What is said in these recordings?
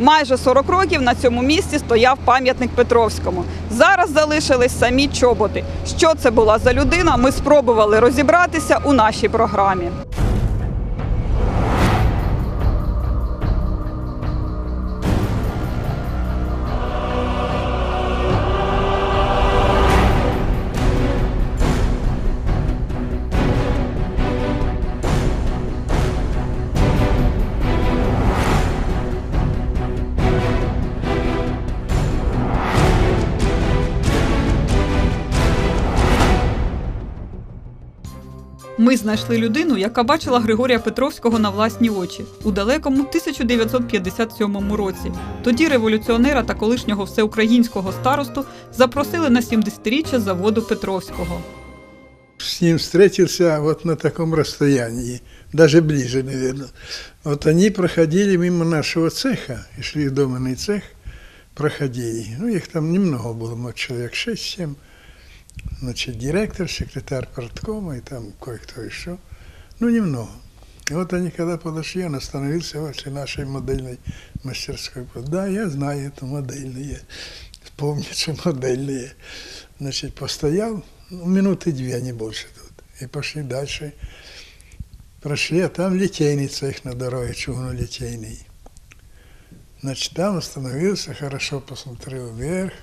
Майже 40 років на цьому місці стояв пам'ятник Петровському. Зараз залишились самі чоботи. Що це була за людина? Ми спробували розібратися у нашій програмі. Ми знайшли людину, яка бачила Григорія Петровського на власні очі у далекому 1957 році. Тоді революціонера та колишнього всеукраїнського старосту запросили на 70-річчя заводу Петровського. С ним встретился вот на таком расстоянии, даже ближе, наверное. Вот они проходили мимо нашего цеха, и шли в доменный цех, проходили. Ну, их там немного было, может, человек 6-7 Значит, директор, секретарь парткома и там кое-кто еще. Ну, немного. И вот они, когда подошли, он остановился возле нашей модельной мастерской. Да, я знаю эту модельные. Помню, что модельные. Значит, постоял, ну, минуты две, а не больше тут. И пошли дальше. Прошли, а там литейный цех на дороге, чугунолитейный. Значит, там остановился, хорошо посмотрел вверх,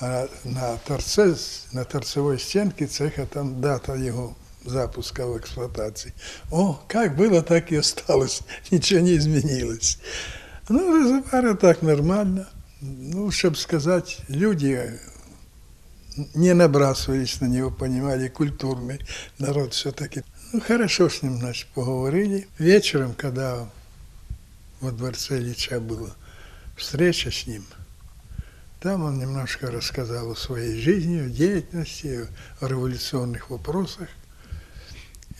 а на, торце, на торцевой стенке цеха там дата его запуска в эксплуатации. О, как было, так и осталось, ничего не изменилось. Ну, резервуары так нормально. Ну, чтобы сказать, люди не набрасывались на него, понимали, культурный народ все-таки. Ну, хорошо с ним, значит, поговорили. Вечером, когда во дворце Ильича была встреча с ним, там он немножко рассказал о своей жизни, о деятельности, о революционных вопросах.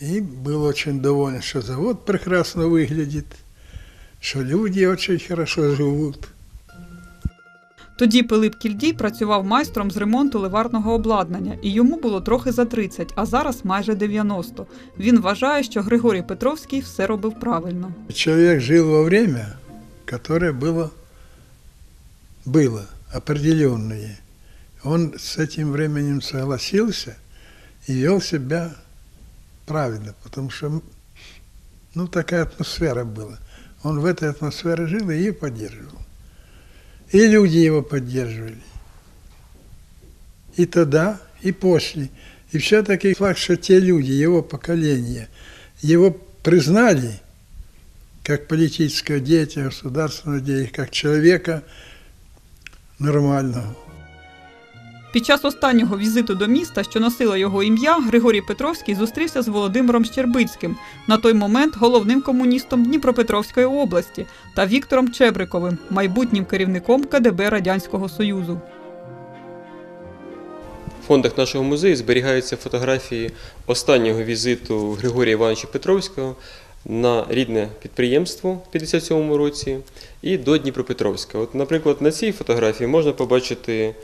И был очень доволен, что завод прекрасно выглядит, что люди очень хорошо живут. Тоді Пилип Кільдій працював майстром з ремонту ливарного обладнання, і йому було трохи за 30, а зараз майже 90. Він вважає, що Григорій Петровський все робив правильно. Человек жил во время, которое было, было Определенное. Он с этим временем согласился и вел себя правильно, потому что ну, такая атмосфера была. Он в этой атмосфере жил и ее поддерживал. И люди его поддерживали. И тогда, и после. И все-таки факт, что те люди, его поколение, его признали как политического деятеля, государственного деятеля, как человека нормального. Під час останнього візиту до міста, що носило його ім'я, Григорій Петровський зустрівся з Володимиром Щербицьким, на той момент головним комуністом Дніпропетровської області, та Віктором Чебриковим, майбутнім керівником КДБ Радянського Союзу. В фондах нашого музею зберігаються фотографії останнього візиту Григорія Івановича Петровського на рідне підприємство в 57-му році і до Дніпропетровська. От, наприклад, на цій фотографії можна побачити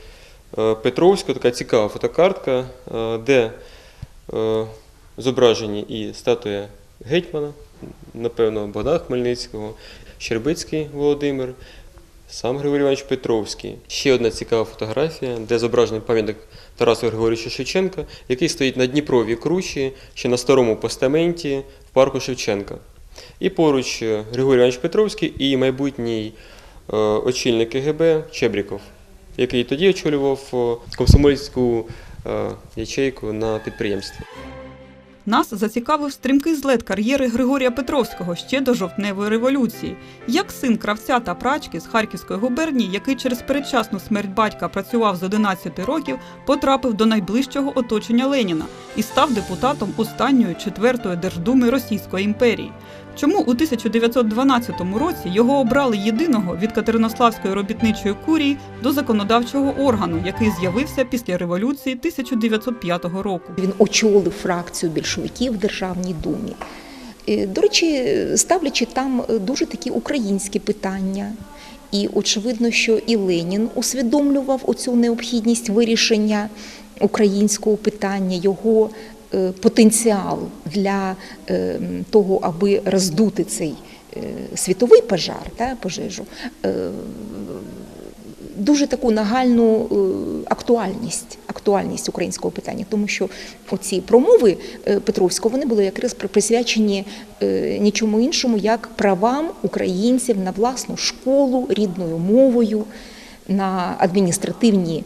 е, Петровську, така цікава фотокартка, е, де е, зображені і статуя гетьмана, напевно, Богдана Хмельницького, Щербицький Володимир, сам Григорій Іванович Петровський. Ще одна цікава фотографія, де зображений пам'ятник Тарасу Григорійовича Шевченка, який стоїть на Дніпровій кручі, ще на старому постаменті в парку Шевченка. І поруч е, Григорій Іванович Петровський і майбутній е, очільник КГБ Чебріков, який тоді очолював е, комсомольську ячейку на підприємстві. Нас зацікавив стрімкий злет кар'єри Григорія Петровського ще до жовтневої революції. Як син кравця та прачки з Харківської губернії, який через передчасну смерть батька працював з 11 років, потрапив до найближчого оточення Леніна і став депутатом останньої четвертої держдуми Російської імперії. Чому у 1912 році його обрали єдиного від Катеринославської робітничої курії до законодавчого органу, який з'явився після революції 1905 року? Він очолив фракцію більшовиків в Державній думі. Е, До речі, ставлячи там е, дуже такі українські питання. І очевидно, що і Ленін усвідомлював оцю необхідність вирішення українського питання, його потенціал для е, того, аби роздути цей е, світовий пожар, та, пожежу, е, дуже таку нагальну е, актуальність, актуальність українського питання, тому що оці промови е, Петровського вони були якраз присвячені е, нічому іншому, як правам українців на власну школу рідною мовою, на адміністративні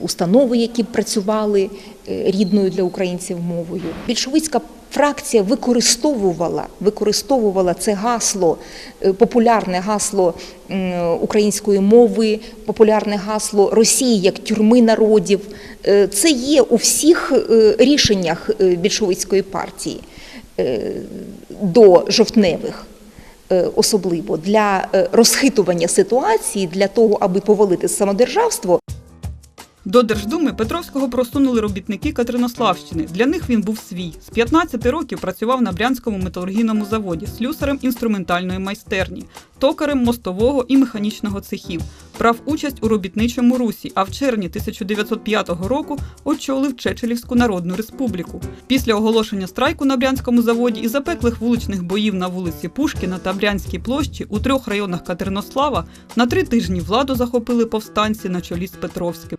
установи, які працювали е, рідною для українців мовою. Більшовицька фракція використовувала, використовувала це гасло, е, популярне гасло української мови, популярне гасло Росії як тюрми народів. Е, Це є у всіх рішеннях більшовицької партії до жовтневих особливо для розхитування ситуації, для того, аби повалити самодержавство, До Держдуми Петровського просунули робітники Катеринославщини. Для них він був свій. З 15 років працював на Брянському металургійному заводі, слюсарем інструментальної майстерні, токарем мостового і механічного цехів. Брав участь у робітничому русі, а в червні 1905 року очолив Чечелівську Народну Республіку. Після оголошення страйку на Брянському заводі і запеклих вуличних боїв на вулиці Пушкіна та Брянській площі у трьох районах Катеринослава на три тижні владу захопили повстанці на чолі з Петровським.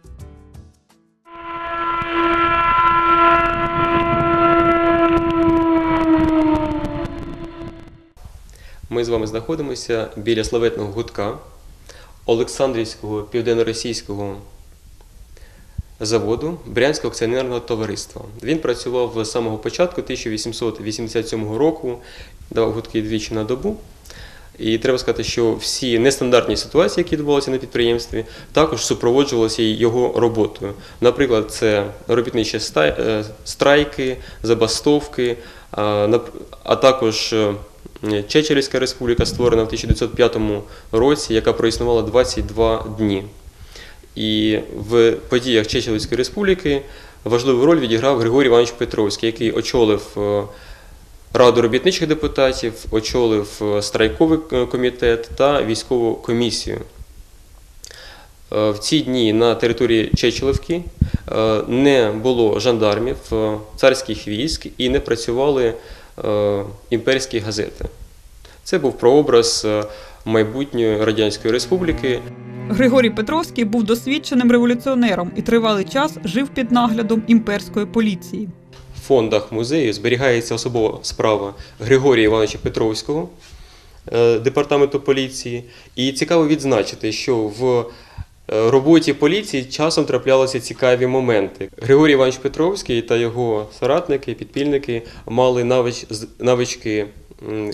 Ми з вами знаходимося біля славетного гудка Олександрівського південно-російського заводу Брянського акціонерного товариства. Він працював з самого початку 1887 року, давав гудки двічі на добу. І треба сказати, що всі нестандартні ситуації, які відбувалися на підприємстві, також супроводжувалися його роботою. Наприклад, це робітничі е, страйки, забастовки, а також е, Чечерівська республіка, створена в 1905 році, яка проіснувала 22 дні. І в подіях Чечелівської республіки важливу роль відіграв Григорій Іванович Петровський, який очолив е, Раду робітничих депутатів, очолив е, страйковий е, комітет та військову комісію. Е, В ці дні на території Чечелівки е, не було жандармів, е, царських військ і не працювали е, імперські газети. Це був прообраз е, майбутньої Радянської Республіки. Григорій Петровський був досвідченим революціонером і тривалий час жив під наглядом імперської поліції. В фондах музею зберігається особова справа Григорія Івановича Петровського, е, департаменту поліції. І цікаво відзначити, що в е, роботі поліції часом траплялися цікаві моменти. Григорій Іванович Петровський та його соратники, підпільники мали навич, навички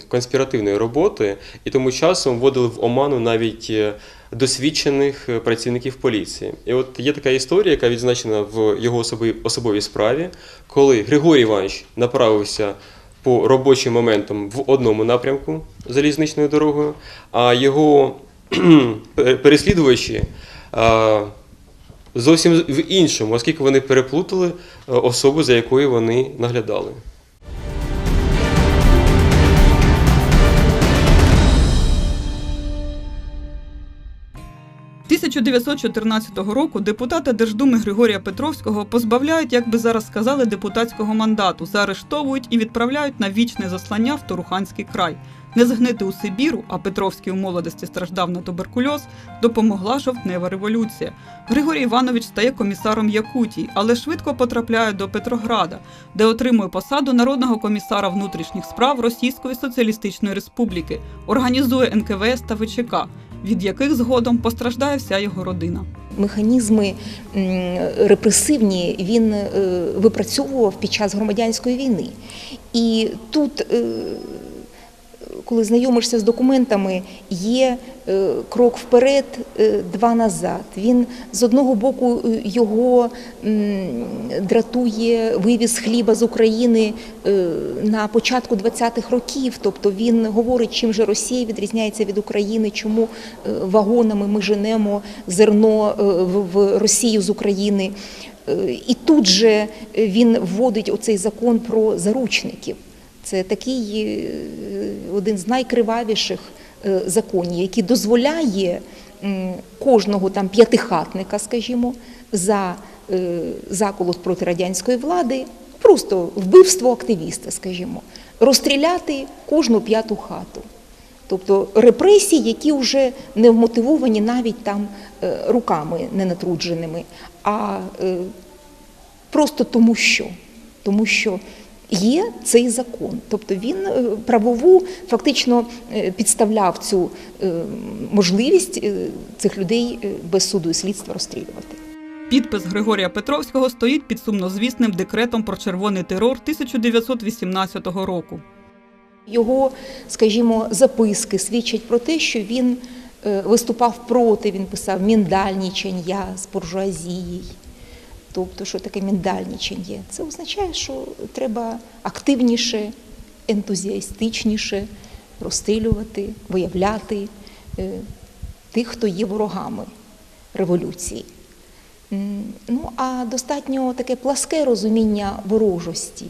конспіративної роботи і тому часом вводили в оману навіть е, досвідчених е, працівників поліції. І от є така історія, яка відзначена в його особовій справі, коли Григорій Іванович направився по робочим моментам в одному напрямку залізничною дорогою, а його переслідувачі зовсім в іншому, оскільки вони переплутали е, особу, за якою вони наглядали. 1914 року депутата Держдуми Григорія Петровського позбавляють, як би зараз сказали, депутатського мандату, заарештовують і відправляють на вічне заслання в Торуханський край. Не згнити у Сибіру, а Петровський у молодості страждав на туберкульоз, допомогла жовтнева революція. Григорій Іванович стає комісаром Якутії, але швидко потрапляє до Петрограда, де отримує посаду народного комісара внутрішніх справ Російської Соціалістичної Республіки, організує НКВС та ВЧК, від яких згодом постраждає вся його родина. механізми репресивні він е, випрацьовував під час громадянської війни. І тут, е, коли знайомишся з документами, є е, крок вперед, е, два назад. Він з одного боку е, його дратує вивіз хліба з України на початку 20-х років. Тобто він говорить, чим же Росія відрізняється від України, чому вагонами ми женемо зерно в Росію з України. І тут же він вводить оцей закон про заручників. Це такий е, один з найкривавіших е, законів, який дозволяє кожного там п'ятихатника, скажімо, за е, заколот проти радянської влади, просто вбивство активіста, скажімо, розстріляти кожну п'яту хату. Тобто репресії, які вже не вмотивовані навіть там руками ненатрудженими, а просто тому що. Тому що є цей закон. Тобто він е, правову фактично е, підставляв цю е, можливість цих людей без суду і слідства розстрілювати. Підпис Григорія Петровського стоїть під сумнозвісним декретом про червоний терор 1918 року. Його, скажімо, записки свідчать про те, що він виступав проти, він писав міндальнічення з буржуазією. Тобто, що таке міндальнічення? Це означає, що треба активніше, ентузіастичніше розстрілювати, виявляти е, тих, хто є ворогами революції. Ну, а достатньо таке пласке розуміння ворожості.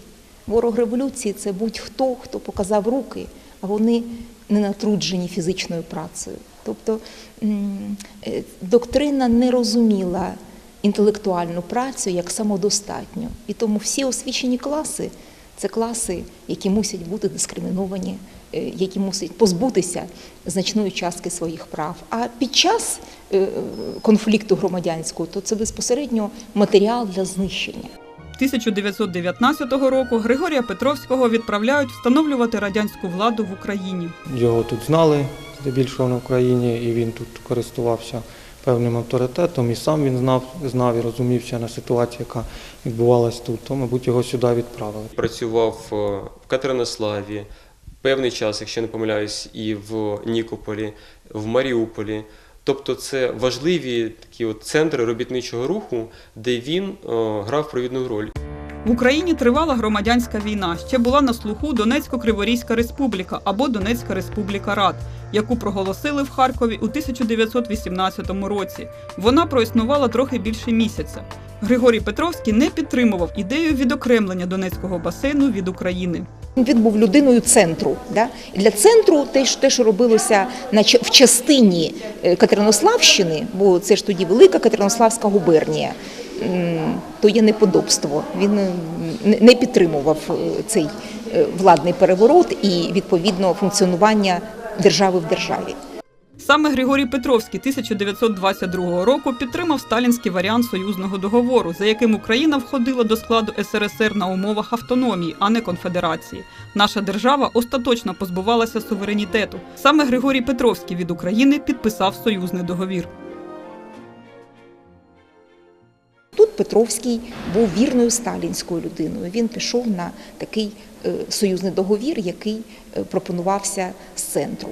Ворог революції це будь-хто, хто показав руки, а вони не натруджені фізичною працею. Тобто е, доктрина не розуміла інтелектуальну працю як самодостатню. І тому всі освічені класи це класи, які мусять бути дискриміновані, е, які мусять позбутися значної частки своїх прав. А під час е, конфлікту громадянського, то це безпосередньо матеріал для знищення. 1919 року Григорія Петровського відправляють встановлювати радянську владу в Україні. Його тут знали здебільшого на Україні, і він тут користувався певним авторитетом, і сам він знав, знав і розумівся на ситуацію, яка відбувалась тут. То, мабуть, його сюди відправили. Працював е, в Катеринославі, певний час, якщо не помиляюсь, і в Нікополі, в Маріуполі. Тобто це важливі такі от центри робітничого руху, де він о, грав провідну роль. В Україні тривала громадянська війна. Ще була на слуху Донецько-Криворізька республіка або Донецька республіка Рад, яку проголосили в Харкові у 1918 році. Вона проіснувала трохи більше місяця. Григорій Петровський не підтримував ідею відокремлення Донецького басейну від України. Він був людиною центру. Да? Для центру те, що- робилося в частині е, Катеринославщини, бо це ж тоді велика Катеринославська губернія, то є неподобство. Він не- не підтримував е, цей е, владний переворот і відповідно функціонування держави в державі. Саме Григорій Петровський 1922 року підтримав сталінський варіант союзного договору, за яким Україна входила до складу СРСР на умовах автономії, а не конфедерації. Наша держава остаточно позбувалася суверенітету. Саме Григорій Петровський від України підписав союзний договір. Тут Петровський був вірною сталінською людиною. Він пішов на такий е, союзний договір, який е, пропонувався з центру.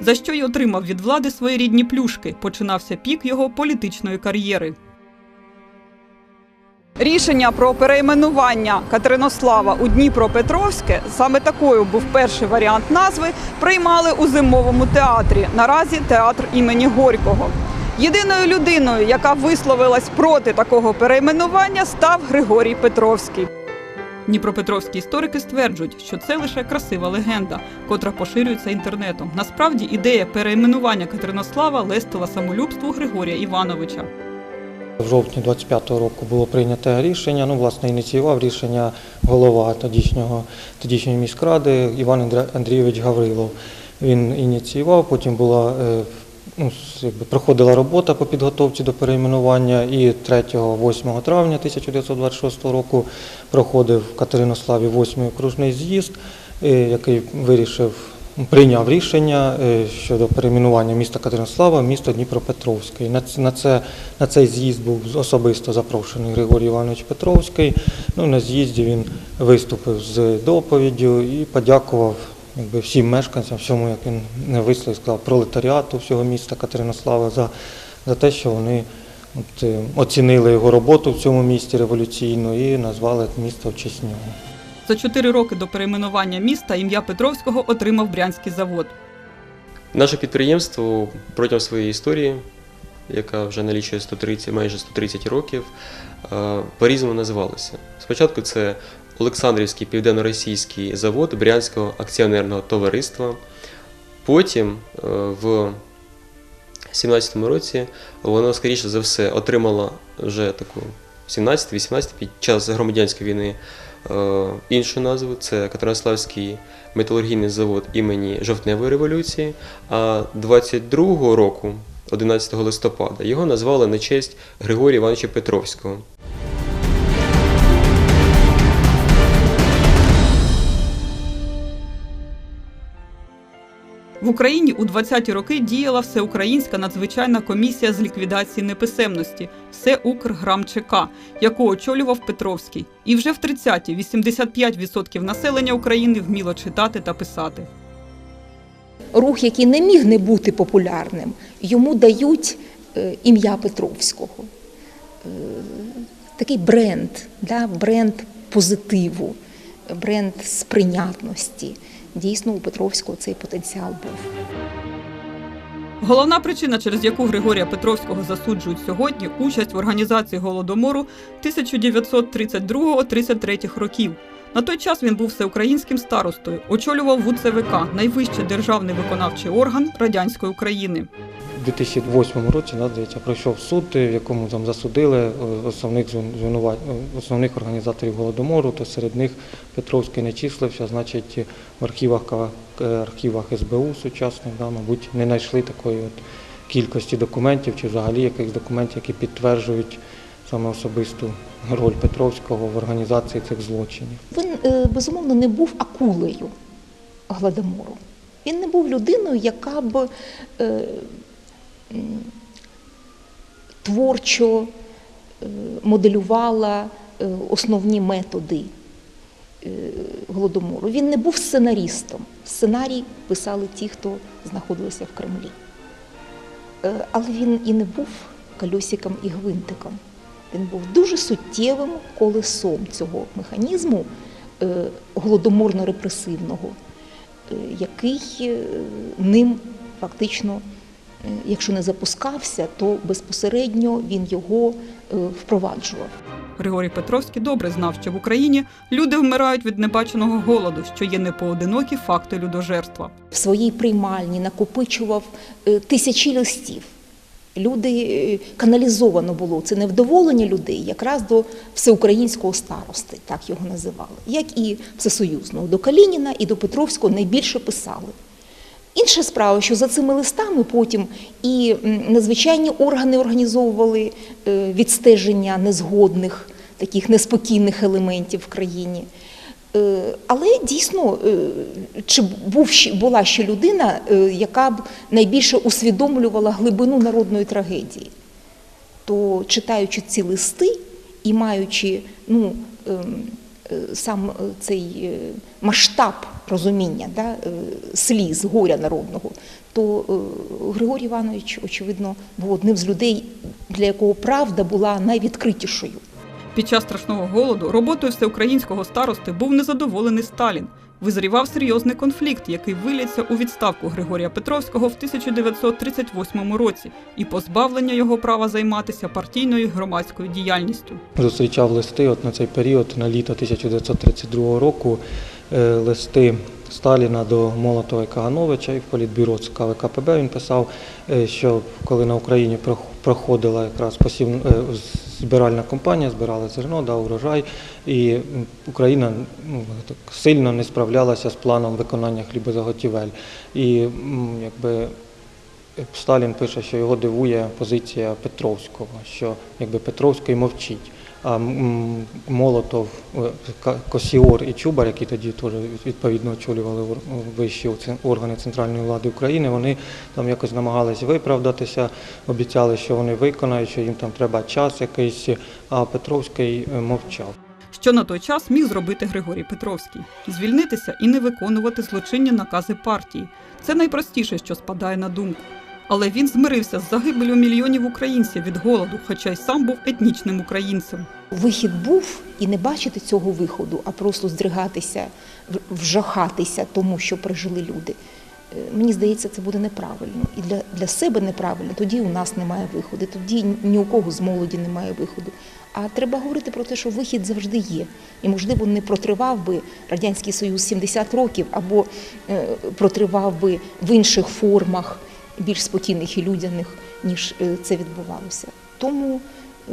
За що й отримав від влади свої рідні плюшки. Починався пік його політичної кар'єри. Рішення про перейменування Катеринослава у Дніпропетровське, саме такою був перший варіант назви, приймали у зимовому театрі. Наразі театр імені Горького. Єдиною людиною, яка висловилась проти такого перейменування, став Григорій Петровський. Дніпропетровські історики стверджують, що це лише красива легенда, котра поширюється інтернетом. Насправді ідея перейменування Катеринослава лестила самолюбству Григорія Івановича. В жовтні 25-го року було прийнято рішення. Ну, власне, ініціював рішення голова тодішнього, тодішньої міськради Іван Андрійович Гаврилов. Він ініціював, потім була е, ну, якби, проходила робота по підготовці до перейменування, і 3-8 травня 1926 року проходив в Катеринославі 8-й окружний з'їзд, е, який вирішив прийняв рішення е, щодо перейменування міста Катеринослава в місто На на, це, на цей з'їзд був особисто запрошений Григорій Іванович Петровський. Ну, на з'їзді він виступив з доповіддю і подякував якби, всім мешканцям, всьому, як він не висловив, сказав, пролетаріату всього міста Катеринослава за, за те, що вони от, е, оцінили його роботу в цьому місті революційно і назвали місто в честь нього. За чотири роки до перейменування міста ім'я Петровського отримав Брянський завод. Наше підприємство протягом своєї історії, яка вже налічує 130, майже 130 років, е, по-різному називалося. Спочатку це Олександрівський південно-російський завод Брянського акціонерного товариства. Потім е, в 17-му році воно, скоріше за все, отримало вже таку 17-18 під час громадянської війни е, іншу назву це Катеринославський металургійний завод імені Жовтневої революції. А 22-го року, 11 листопада, його назвали на честь Григорія Івановича Петровського. В Україні у 20-ті роки діяла Всеукраїнська надзвичайна комісія з ліквідації неписемності ВсеУкрГрамЧК, яку очолював Петровський. І вже в 30-ті 85% населення України вміло читати та писати. рух, який не міг не бути популярним, йому дають е, ім'я Петровського. Е, Такий бренд, да, бренд позитиву, бренд сприйнятності. Дійсно, у Петровського цей потенціал був. Головна причина, через яку Григорія Петровського засуджують сьогодні, участь в організації голодомору 1932-33 років. На той час він був всеукраїнським старостою, очолював ВУЦВК, найвищий державний виконавчий орган радянської України. У 2008 році да, здається, пройшов суд, в якому там засудили е, основних звин- звинуват... е, основних організаторів голодомору, то серед них Петровський не числився, значить в архівах, е, архівах СБУ сучасних, да, мабуть, не знайшли такої от кількості документів чи взагалі якихось документів, які підтверджують саме особисту роль Петровського в організації цих злочинів. Він, е, безумовно, не був акулею гладомору. Він не був людиною, яка б е, творчо е, моделювала е, основні методи е, голодомору. Він не був сценарістом. Сценарій писали ті, хто знаходилися в Кремлі. Е, Але він і не був кольосиком і гвинтиком. Він був дуже суттєвим колесом цього механізму е, голодоморно-репресивного, е, який е, ним фактично, е, якщо не запускався, то безпосередньо він його е, впроваджував. Григорій Петровський добре знав, що в Україні люди вмирають від небаченого голоду, що є непоодинокі факти людожерства. в своїй приймальні накопичував е, тисячі листів. Люди е, каналізовано було це невдоволення людей якраз до всеукраїнського старости, так його називали, як і всесоюзного. До Калініна і до Петровського найбільше писали. Інша справа, що за цими листами потім і надзвичайні органи організовували е, відстеження незгодних, таких неспокійних елементів в країні. Е, Але дійсно, е, чи був була ще людина, яка б найбільше усвідомлювала глибину народної трагедії, то читаючи ці листи і маючи ну, ем, сам е, цей е, масштаб розуміння да, е, сліз, горя народного, то е, Григорій Іванович, очевидно, був одним з людей, для якого правда була найвідкритішою. Під час страшного голоду роботою всеукраїнського старости був незадоволений Сталін. Визрівав серйозний конфлікт, який виліться у відставку Григорія Петровського в 1938 році і позбавлення його права займатися партійною громадською діяльністю. зустрічав листи от на цей період, на літо 1932 року, е, листи Сталіна до Молотова і Кагановича і в політбюро ЦК ВКПБ він писав, е, що коли на Україні прох- проходила якраз посів, е, збиральна компанія, збирали зерно, да, урожай, і Україна ну, так сильно не справлялася з планом виконання хлібозаготівель. І якби Сталін пише, що його дивує позиція Петровського, що якби Петровський мовчить. Молотов, е, Косіор і Чубар, які тоді теж відповідно очолювали вищі органи центральної влади України, вони там якось намагались виправдатися, обіцяли, що вони виконають, що їм там треба час якийсь, а Петровський е, мовчав. Що на той час міг зробити Григорій Петровський звільнитися і не виконувати злочинні накази партії. Це найпростіше, що спадає на думку. Але він змирився з загибелю мільйонів українців від голоду, хоча й сам був етнічним українцем. Вихід був і не бачити цього виходу, а просто здригатися, вжахатися тому, що пережили люди. Е, Мені здається, це буде неправильно. І для, для себе неправильно. Тоді у нас немає виходу, тоді ні у кого з молоді немає виходу. А треба говорити про те, що вихід завжди є. І, можливо, не протривав би Радянський Союз 70 років, або е, протривав би в інших формах, більш спокійних і людяних, ніж е, це відбувалося. Тому е,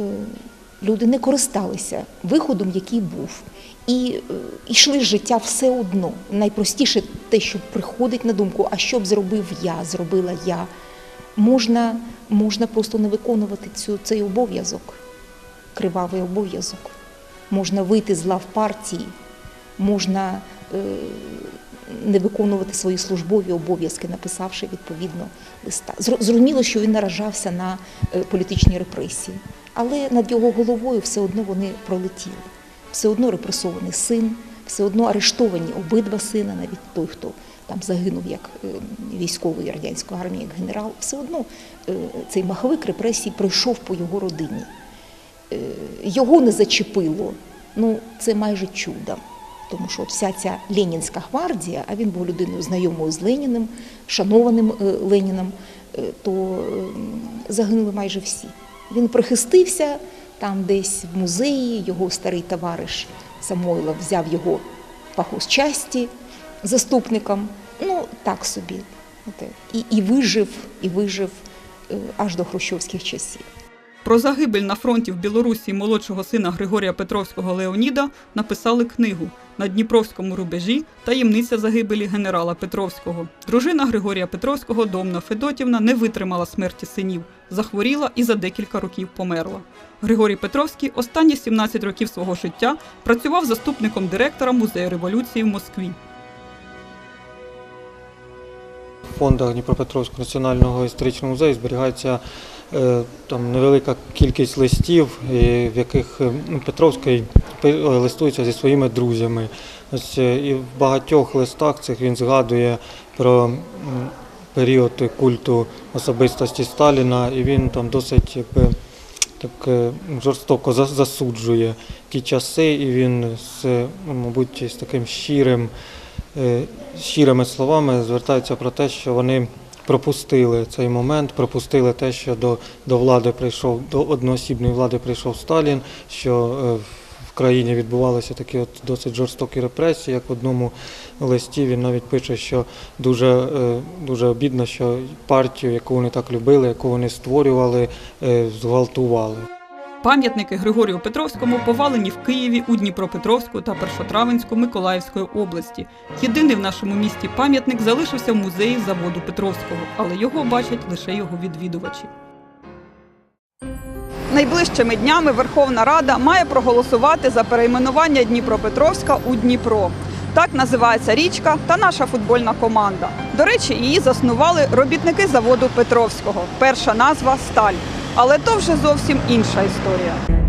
люди не користалися виходом, який був. і е, йшли життя все одно. Найпростіше те, що приходить на думку, а що б зробив я, зробила я. Можна, можна просто не виконувати цю, цей обов'язок, кривавий обов'язок. Можна вийти з лав партії, можна не виконувати свої службові обов'язки, написавши відповідно листа. Зрозуміло, що він наражався на е, політичні репресії, але над його головою все одно вони пролетіли. Все одно репресований син, все одно арештовані обидва сина, навіть той, хто там загинув як е, військовий радянської армії, як генерал, все одно е, цей маховик репресій пройшов по його родині. Його не зачепило. Ну, це майже чудо. Тому що от вся ця Ленінська гвардія, а він був людиною знайомою з Леніним, шанованим е, Леніном, е, то е, загинули майже всі. Він прихистився там десь в музеї, його старий товариш Самойлов взяв його в часті заступником. Ну, так собі. І, і вижив, і вижив е, аж до хрущовських часів. Про загибель на фронті в Білорусі молодшого сина Григорія Петровського Леоніда написали книгу на Дніпровському рубежі таємниця загибелі генерала Петровського. Дружина Григорія Петровського, Домна Федотівна, не витримала смерті синів, захворіла і за декілька років померла. Григорій Петровський останні 17 років свого життя працював заступником директора музею революції в Москві. Фондах Дніпропетровського національного історичного музею зберігається е, там невелика кількість листів, в яких е, ну, Петровський е, листується зі своїми друзями. Ось, і в багатьох листах цих він згадує про період культу особистості Сталіна, і він там досить так жорстоко засуджує ті часи, і він з, мабуть, з таким щирим щирими словами звертаються про те, що вони пропустили цей момент, пропустили те, що до, до влади прийшов, до одноосібної влади прийшов Сталін, що е, в країні відбувалися такі от досить жорстокі репресії. Як в одному листі він навіть пише, що дуже, е, дуже обідно, що партію, яку вони так любили, яку вони створювали, е, зґвалтували. Пам'ятники Григорію Петровському повалені в Києві у Дніпропетровську та Першотравенську Миколаївської області. Єдиний в нашому місті пам'ятник залишився в музеї заводу Петровського, але його бачать лише його відвідувачі. Найближчими днями Верховна Рада має проголосувати за перейменування Дніпропетровська у Дніпро. Так називається річка та наша футбольна команда. До речі, її заснували робітники заводу Петровського. Перша назва Сталь. Але то вже зовсім інша історія.